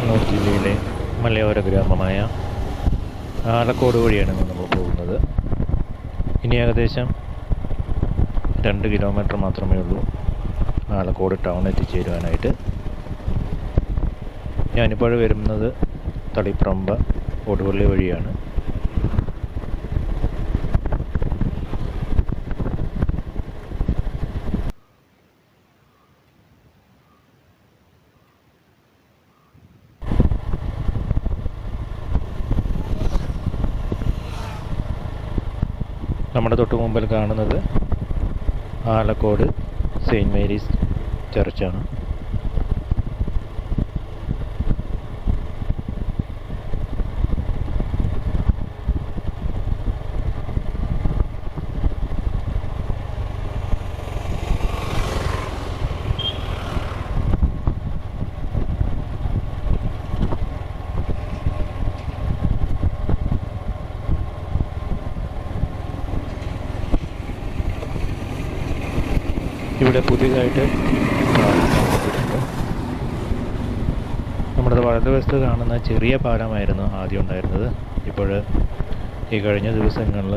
കണ്ണൂർ ജില്ലയിലെ മലയോര ഗ്രാമമായ ആലക്കോട് വഴിയാണ് നമ്മൾ പോകുന്നത്. ഇനി ഏകദേശം രണ്ട് കിലോമീറ്റർ മാത്രമേ ഉള്ളൂ ആലക്കോട് ടൗൺ എത്തിച്ചേരുവാനായിട്ട്. ഞാനിപ്പോൾ വരുന്നത് തളിപ്രമ്പ കൊടുവള്ളി വഴിയാണ്. നമ്മുടെ തൊട്ട് മുമ്പിൽ കാണുന്നത് ആലക്കോട് സെയിന്റ് മേരീസ് ചർച്ചാണ്. ഇവിടെ പുതിയതായിട്ട് നമ്മുടെ വലതുവശത്ത് കാണുന്ന ചെറിയ പാലമായിരുന്നു ആദ്യം ഉണ്ടായിരുന്നത്. ഇപ്പോൾ ഈ കഴിഞ്ഞ ദിവസങ്ങളിൽ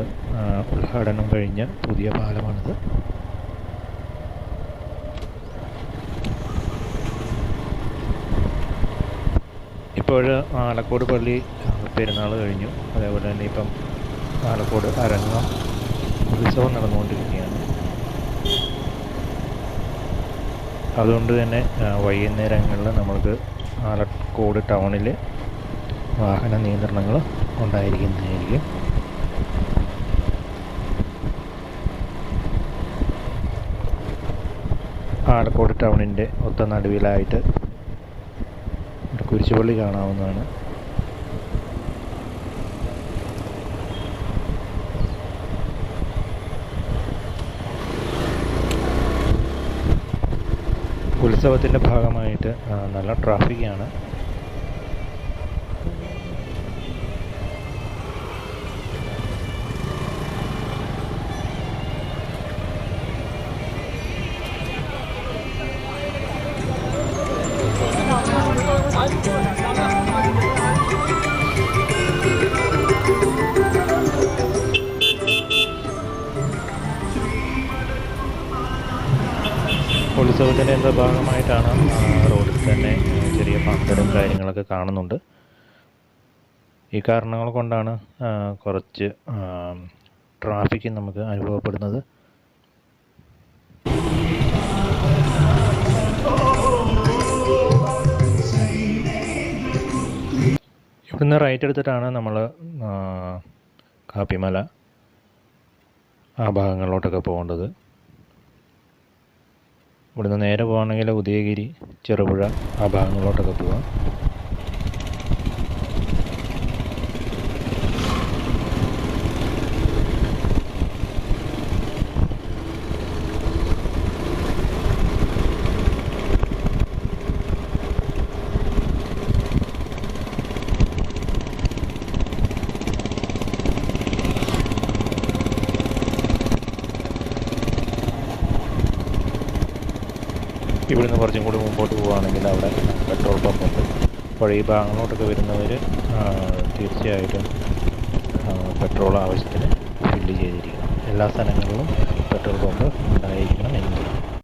ഉദ്ഘാടനം കഴിഞ്ഞ പുതിയ പാലമാണിത്. ഇപ്പോൾ ആലക്കോട് പള്ളി പെരുന്നാൾ കഴിഞ്ഞു. അതേപോലെ തന്നെ ഇപ്പം ആലക്കോട് അരങ്ങം ഉത്സവം നടന്നുകൊണ്ടിരിക്കുകയാണ്. അതുകൊണ്ട് തന്നെ വൈകുന്നേരങ്ങളിൽ നമ്മൾക്ക് ആലക്കോട് ടൗണിൽ വാഹന നിയന്ത്രണങ്ങൾ ഉണ്ടായിരിക്കുന്നതായിരിക്കും. ആലക്കോട് ടൗണിന്റെ ഒത്ത നടുവിലായിട്ട് ഒരു കുരിശുപള്ളി കാണാവുന്നതാണ്. ഉത്സവത്തിന്റെ ഭാഗമായിട്ട് നല്ല ട്രാഫിക്കാണ്. ഉത്സവത്തിന്റെ എന്തോ ഭാഗമായിട്ടാണ് റോഡിൽ തന്നെ ചെറിയ പന്തലും കാര്യങ്ങളൊക്കെ കാണുന്നുണ്ട്. ഈ കാരണങ്ങൾ കൊണ്ടാണ് കുറച്ച് ട്രാഫിക്ക് നമുക്ക് അനുഭവപ്പെടുന്നത്. ഇവിടുന്ന് റൈറ്റ് എടുത്തിട്ടാണ് നമ്മൾ കാപ്പിമല ആ ഭാഗങ്ങളിലോട്ടൊക്കെ പോകേണ്ടത്. ഇവിടുന്ന് നേരെ പോകണമെങ്കിൽ ഉദയഗിരി ചെറുപുഴ ആ ഭാഗങ്ങളിലോട്ടൊക്കെ പോവാം. ഇവിടുന്ന് കുറച്ചും കൂടി മുമ്പോട്ട് പോവുകയാണെങ്കിൽ അവിടെ പെട്രോൾ പമ്പുണ്ട് അപ്പോൾ ഈ ഭാഗങ്ങളോട്ടൊക്കെ വരുന്നവർ തീർച്ചയായിട്ടും പെട്രോൾ ആവശ്യത്തിന് ഫില്ല് ചെയ്തിരിക്കണം. എല്ലാ സ്ഥലങ്ങളിലും പെട്രോൾ പമ്പ് ഉണ്ടായിരിക്കണം എന്നില്ല